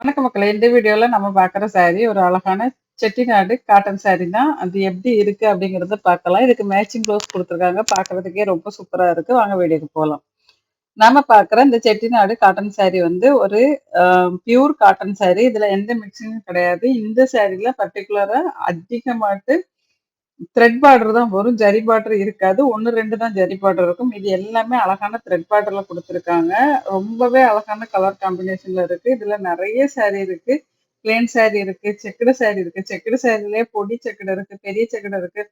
வணக்கம் மக்களை இந்த வீடியோல நம்ம பார்க்குற சாரி ஒரு அழகான செட்டிநாடு காட்டன் சாரி தான். அது எப்படி இருக்கு அப்படிங்கிறத பார்க்கலாம். இதுக்கு மேட்சிங் ப்ளவுஸ் குடுத்துருக்காங்க. பாக்குறதுக்கே ரொம்ப சூப்பரா இருக்கு. வாங்க வீடியோக்கு போலாம். நாம பார்க்குற இந்த செட்டிநாடு காட்டன் சாரி வந்து ஒரு பியூர் காட்டன் சாரி. இதுல எந்த மிக்சிங்கும் கிடையாது. இந்த சாரில பர்ட்டிகுலரா அதிகமாட்டு த்ரெட் பார்டர் தான் வரும். ஜரி பார்டர் இருக்காது. 1, 2 தான் ஜரி பார்டர் இருக்கும். இது எல்லாமே அழகான த்ரெட் பார்டரில் கொடுத்துருக்காங்க ரொம்பவே அழகான கலர் காம்பினேஷன்ல இருக்கு. இதில் நிறைய சேரீ இருக்குது பிளேன் சேரீ இருக்குது செக்குடு சேரீ இருக்குது செக்குடு சாரிலயே பொடி செக்குடு இருக்கு. பெரிய செக்குடு இருக்கு.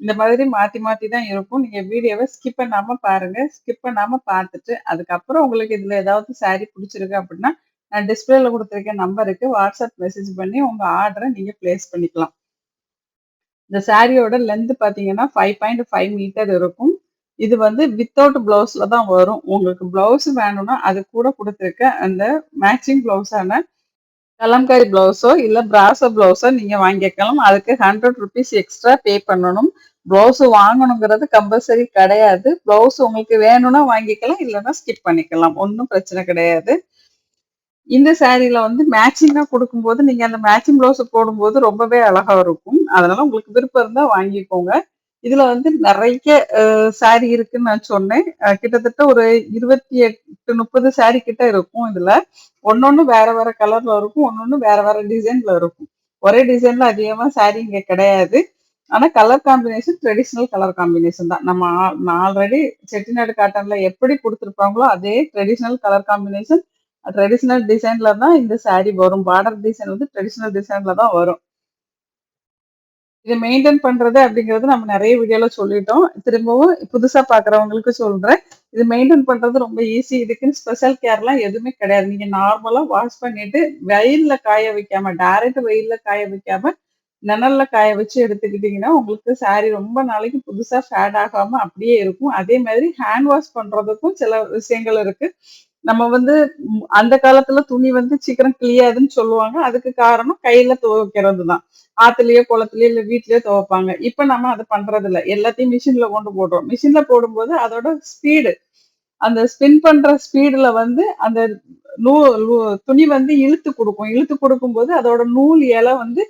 இந்த மாதிரி மாத்தி மாத்தி தான் இருக்கும். நீங்க வீடியோவை ஸ்கிப் பண்ணாமல் பாருங்க. ஸ்கிப் பண்ணாமல் பார்த்துட்டு, அதுக்கப்புறம் உங்களுக்கு இதில் ஏதாவது சாரி பிடிச்சிருக்கு அப்படின்னா, நான் டிஸ்ப்ளேல கொடுத்துருக்க நம்பருக்கு வாட்ஸ்அப் மெசேஜ் பண்ணி உங்க ஆர்டரை நீங்க பிளேஸ் பண்ணிக்கலாம். இந்த சாரியோட லென்த் பார்த்தீங்கன்னா, 5.5 மீட்டர் இருக்கும். இது வந்து வித்தவுட் ப்ளவுஸில் தான் வரும். உங்களுக்கு ப்ளவுஸ் வேணும்னா, அது கூட கொடுத்துருக்க அந்த மேட்சிங் ப்ளவுஸான கலம்காரி ப்ளவுஸோ, இல்லை பிராசோ ப்ளவுஸோ நீங்கள் வாங்கிக்கலாம். அதுக்கு ₹100 எக்ஸ்ட்ரா பே பண்ணணும். ப்ளவுஸு வாங்கணுங்கிறது கம்பல்சரி கிடையாது. ப்ளவுஸ் உங்களுக்கு வேணும்னா வாங்கிக்கலாம். இல்லைன்னா ஸ்கிப் பண்ணிக்கலாம். ஒன்றும் பிரச்சனை கிடையாது. இந்த சாரில வந்து மேட்சிங்கா கொடுக்கும்போது நீங்க அந்த மேட்சிங் ப்ளவுஸ் போடும்போது ரொம்பவே அழகா இருக்கும். அதனால உங்களுக்கு விருப்பம் இருந்தா வாங்கிக்கோங்க. இதுல வந்து நிறைய சாரி இருக்குன்னு நான் சொன்னேன். கிட்டத்தட்ட ஒரு 28, 30 சாரி கிட்ட இருக்கும் இதுல. ஒண்ணொண்ணு வேற வேற கலர்ல இருக்கும். ஒண்ணொண்ணு வேற வேற டிசைன்ல இருக்கும். ஒரே டிசைன்ல அதிகமா சாரி இங்க கிடையாது. ஆனா colour combination traditional colour combination தான். நம்ம ஆல்ரெடி செட்டிநாடு காட்டன்ல எப்படி கொடுத்துருப்பாங்களோ அதே ட்ரெடிஷ்னல் கலர் காம்பினேஷன், ட்ரெடிஷ்னல் டிசைன்ல தான் இந்த சாரி வரும். பார்டர் டிசைன் வந்து ட்ரெடிஷ்னல் டிசைன்ல தான் வரும். இதை மெயின்டைன் பண்றது அப்படிங்கிறது நம்ம நிறைய வீடியோல சொல்லிட்டோம். திரும்பவும் புதுசா பாக்குறவங்களுக்கு சொல்றேன். இது மெயின்டைன் பண்றது ரொம்ப ஈஸி. இதுக்குன்னு ஸ்பெஷல் கேர்லாம் எதுவுமே கிடையாது. நீங்க நார்மலா வாஷ் பண்ணிட்டு, வெயில்ல காய வைக்காம, டைரக்ட் வெயில்ல காய வைக்காம, நிழல்ல காய வச்சு எடுத்துக்கிட்டீங்கன்னா, உங்களுக்கு சாரி ரொம்ப நாளைக்கு புதுசா ஃபேட் ஆகாம அப்படியே இருக்கும். அதே மாதிரி ஹேண்ட் வாஷ் பண்றதுக்கும் சில விஷயங்கள் இருக்கு. நம்ம வந்து அந்த காலத்துல துணி வந்து சீக்கிரம் கிழியாதுன்னு சொல்லுவாங்க. அதுக்கு காரணம் கையில துவைக்கிறது தான். ஆத்துலயோ, குளத்துலயோ இல்ல வீட்லயோ துவைப்பாங்க. இப்ப நம்ம அத பண்றதில்ல. எல்லாத்தையும் மிஷின்ல கொண்டு போடுறோம். மிஷின்ல போடும்போது அதோட ஸ்பீடு அந்த ஸ்பின் பண்ற ஸ்பீடுல வந்து அந்த நூ துணி வந்து இழுத்து கொடுக்கும் இழுத்து கொடுக்கும்போது அதோட நூல் இலை வந்து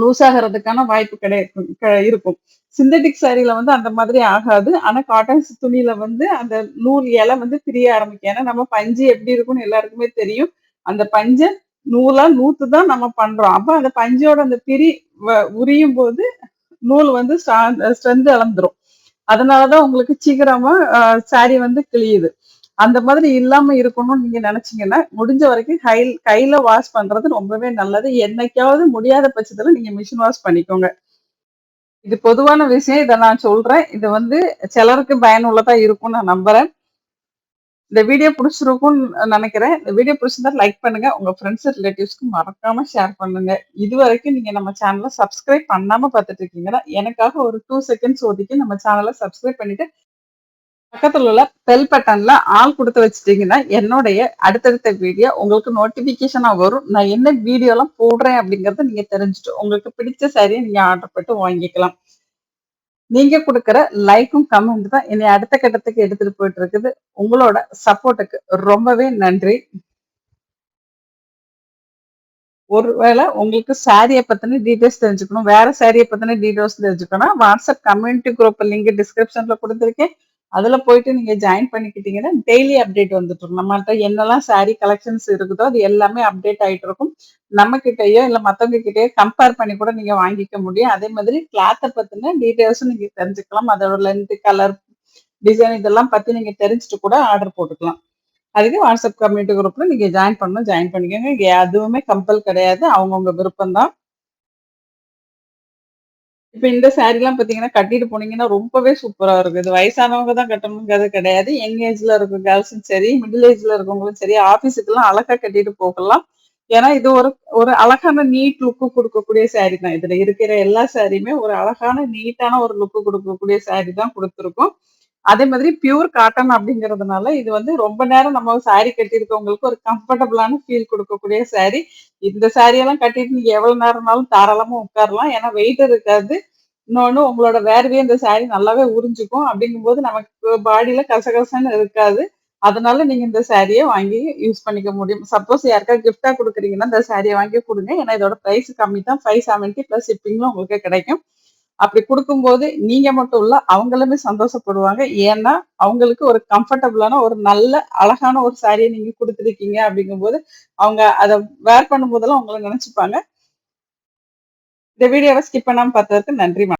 லூஸ் ஆகிறதுக்கான வாய்ப்பு கிடையாது க இருக்கும். சிந்தட்டிக் சாரியில வந்து அந்த மாதிரி ஆகாது. ஆனா காட்டன் துணியில வந்து அந்த நூல் இலை வந்து பிரிய ஆரம்பிக்கும். ஏன்னா நம்ம பஞ்சு எப்படி இருக்கும்னு எல்லாருக்குமே தெரியும். அந்த பஞ்ச நூலா நூத்து தான் நம்ம பண்றோம். அப்ப அந்த பஞ்சோட அந்த பிரி வ உரியும்போது நூல் வந்து ஸ்ட்ரென்த் இழந்துரும். அதனாலதான் உங்களுக்கு சீக்கிரமா சாரி வந்து கிழியுது. அந்த மாதிரி இல்லாம இருக்கணும்னு நீங்க நினைச்சீங்கன்னா முடிஞ்ச வரைக்கும் கை கையில வாஷ் பண்றது ரொம்பவே நல்லது. என்னைக்காவது முடியாத பட்சத்துல நீங்க மிஷின் வாஷ் பண்ணிக்கோங்க. இது பொதுவான விஷயம். இதை நான் சொல்றேன். இது வந்து சிலருக்கு பயனுள்ளதா இருக்கும்னு நான் நம்புறேன். இந்த வீடியோ புடிச்சிருக்கும்னு நினைக்கிறேன் இந்த வீடியோ பிடிச்சிருந்தா லைக் பண்ணுங்க. உங்க ஃப்ரெண்ட்ஸ், ரிலேட்டிவ்ஸ்க்கு மறக்காம ஷேர் பண்ணுங்க. இது வரைக்கும் நீங்க நம்ம சேனலை சப்ஸ்கிரைப் பண்ணாம பார்த்துட்டு இருக்கீங்கன்னா, எனக்காக ஒரு டூ செகண்ட்ஸ் ஒதுக்கி நம்ம சேனல சப்ஸ்கிரைப் பண்ணிட்டு, பக்கத்துல உள்ள பெல் பட்டன்ல ஆள் கொடுத்து வச்சுட்டீங்கன்னா, என்னுடைய அடுத்தடுத்த வீடியோ உங்களுக்கு நோட்டிஃபிகேஷனா வரும். நான் என்ன வீடியோலாம் போடுறேன் அப்படிங்கிறத நீங்க தெரிஞ்சுட்டு, உங்களுக்கு பிடிச்ச சாரியை நீங்க ஆர்டர் போட்டு வாங்கிக்கலாம். நீங்க கொடுக்குற லைக்கும், கமெண்ட் தான் என்னை அடுத்த கட்டத்துக்கு எடுத்துட்டு போயிட்டு இருக்குது. உங்களோட சப்போர்ட்டுக்கு ரொம்பவே நன்றி. ஒருவேளை உங்களுக்கு சாரியை பத்தின டீட்டெயில்ஸ் தெரிஞ்சுக்கணும், வேற சாரியை பத்தின டீட்டெயில்ஸ் தெரிஞ்சுக்கணும் வாட்ஸ்அப் கம்யூனிட்டி குரூப் லிங்க் டிஸ்கிரிப்ஷன்ல கொடுத்துருக்கேன் அதுல போயிட்டு நீங்க ஜாயின் பண்ணிக்கிட்டீங்கன்னா, டெய்லி அப்டேட் வந்துட்டு இருக்கும். நம்மள்ட்ட என்னெல்லாம் சாரி கலெக்ஷன்ஸ் இருக்குதோ, அது எல்லாமே அப்டேட் ஆயிட்டு இருக்கும். நம்ம கிட்டயோ, இல்ல மத்தவங்க கிட்டயோ கம்பேர் பண்ணி கூட நீங்க வாங்கிக்க முடியும். அதே மாதிரி கிளாத்தை பத்தின டீட்டெயில்ஸும் நீங்க தெரிஞ்சுக்கலாம். அதோட லென்த், கலர், டிசைன் இதெல்லாம் பத்தி நீங்க தெரிஞ்சுட்டு கூட ஆர்டர் போட்டுக்கலாம். அதுக்கு வாட்ஸ்அப் கம்யூனிட்டி குரூப்ல நீங்க ஜாயின் பண்ணணும், ஜாயின் பண்ணிக்கோங்க. அதுவுமே கம்பல் கிடையாது. அவங்கவுங்க விருப்பம் தான். இப்ப இந்த சாரி எல்லாம் பாத்தீங்கன்னா கட்டிட்டு போனீங்கன்னா ரொம்பவே சூப்பரா இருக்கும். இது வயசானவங்க தான் கட்டணுங்கிறது கிடையாது. யங் ஏஜ்ல இருக்க கேர்ள்ஸும் சரி, மிடில் ஏஜ்ல இருக்கவங்களும் சரி, ஆஃபீஸுக்குலாம் அழகா கட்டிட்டு போகலாம். ஏன்னா, இது ஒரு ஒரு அழகான நீட் லுக் கொடுக்கக்கூடிய சாரி தான். இதுல இருக்கிற எல்லா சாரியுமே ஒரு அழகான நீட்டான ஒரு லுக் கொடுக்கக்கூடிய சாரி தான் கொடுத்துருக்கோம் அதே மாதிரி பியூர் காட்டன் அப்படிங்கிறதுனால, இது வந்து ரொம்ப நேரம் நம்ம சாரி கட்டியிருக்கவங்களுக்கு ஒரு கம்ஃபர்டபுளான ஃபீல் கொடுக்கக்கூடிய சாரி. இந்த சாரியெல்லாம் கட்டிட்டு நீங்க எவ்வளவு நேரம்னாலும் தாராளமா உட்காரலாம். ஏன்னா வெயிட் இருக்காது. இன்னொன்னு உங்களோட வேர்வைய இந்த சாரி நல்லாவே உறிஞ்சுக்கும். அப்படிங்கும்போது நமக்கு பாடியில கசகசன்னு இருக்காது. அதனால நீங்க இந்த சாரியை வாங்கி யூஸ் பண்ணிக்க முடியும் சப்போஸ் யாருக்காவது கிஃப்டா கொடுக்குறீங்கன்னா இந்த சாரியை வாங்கி கொடுங்க ஏன்னா இதோட பிரைஸ் கம்மி தான் ஃபைவ் செவன்ட்டி ப்ளஸ் ஷிப்பிங்ல உங்களுக்கு கிடைக்கும் அப்படி கொடுக்கும்போது நீங்க மட்டும் இல்ல அவங்களுமே சந்தோஷப்படுவாங்க. ஏன்னா அவங்களுக்கு ஒரு கம்ஃபர்டபுளான ஒரு நல்ல அழகான ஒரு சாரியை நீங்க கொடுத்துருக்கீங்க அப்படிங்கும்போது அவங்க அதை வேர் பண்ணும்போதெல்லாம் உங்களை நினைச்சுப்பாங்க. இந்த வீடியோவை ஸ்கிப் பண்ணாமல் பார்த்ததுக்கு நன்றி